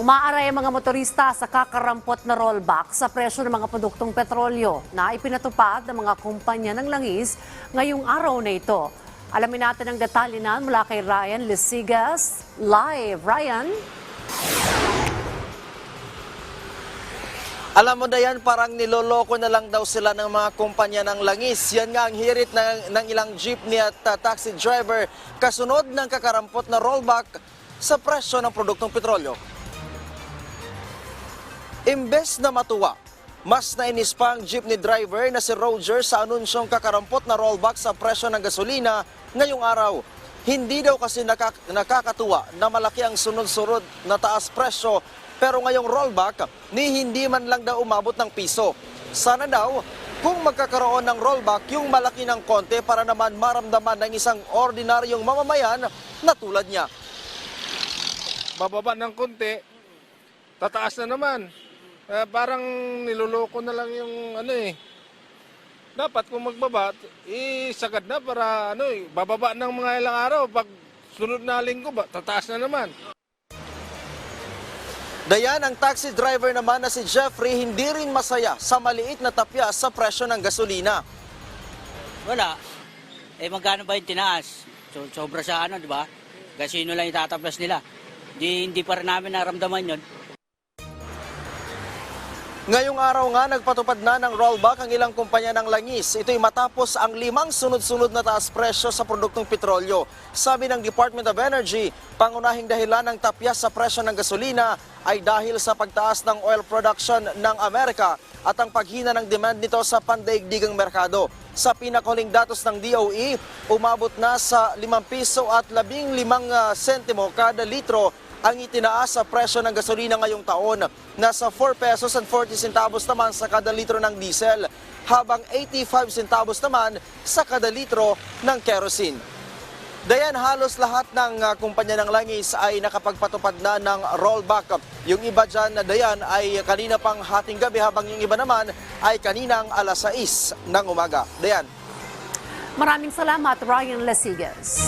Umaaray ang mga motorista sa kakarampot na rollback sa presyo ng mga produktong petrolyo na ipinatupad ng mga kumpanya ng langis ngayong araw na ito. Alamin natin ang detalye na mula kay Ryan Lisigas. Live, Ryan. Alam mo Dayan, parang niloloko na lang daw sila ng mga kumpanya ng langis. Yan nga ang hirit ng, ng ilang jeepney at uh, taxi driver kasunod ng kakarampot na rollback sa presyo ng produktong petrolyo. Imbes na matuwa, mas nainis pa ang jeepney driver na si Roger sa anunsyong kakarampot na rollback sa presyo ng gasolina ngayong araw. Hindi daw kasi nakak- nakakatuwa na malaki ang sunod-sunod na taas presyo pero ngayong rollback ni hindi man lang daw umabot ng piso. Sana daw kung magkakaroon ng rollback yung malaki ng konti para naman maramdaman ng isang ordinaryong mamamayan na tulad niya. bababa ng konti, tataas na naman. Eh, parang niloloko na lang yung ano eh. Dapat kung magbaba, isagad na para ano eh, bababa ng mga ilang araw. Pag sunod na linggo, ba, tataas na naman. Dayan, ang taxi driver naman na si Jeffrey hindi rin masaya sa maliit na tapya sa presyo ng gasolina. Wala. Eh magkano ba yung tinaas? So, sobra sa ano, di ba? Kasino lang itataplas nila. Di, hindi pa rin namin naramdaman yun. Ngayong araw nga, nagpatupad na ng rollback ang ilang kumpanya ng langis. Ito'y matapos ang limang sunod-sunod na taas presyo sa produktong petrolyo. Sabi ng Department of Energy, pangunahing dahilan ng tapyas sa presyo ng gasolina ay dahil sa pagtaas ng oil production ng Amerika at ang paghina ng demand nito sa pandaigdigang merkado. Sa pinakahuling datos ng DOE, umabot na sa 5 piso at 15 ah, sentimo kada litro ang itinaas sa presyo ng gasolina ngayong taon. Nasa 4 pesos and 40 centavos naman sa kada litro ng diesel, habang 85 centavos naman sa kada litro ng kerosene. Dayan, halos lahat ng uh, kumpanya ng langis ay nakapagpatupad na ng rollback. Yung iba dyan na dayan ay kanina pang hating gabi habang yung iba naman ay kaninang alas 6 ng umaga. Dayan. Maraming salamat, Ryan Lisigas.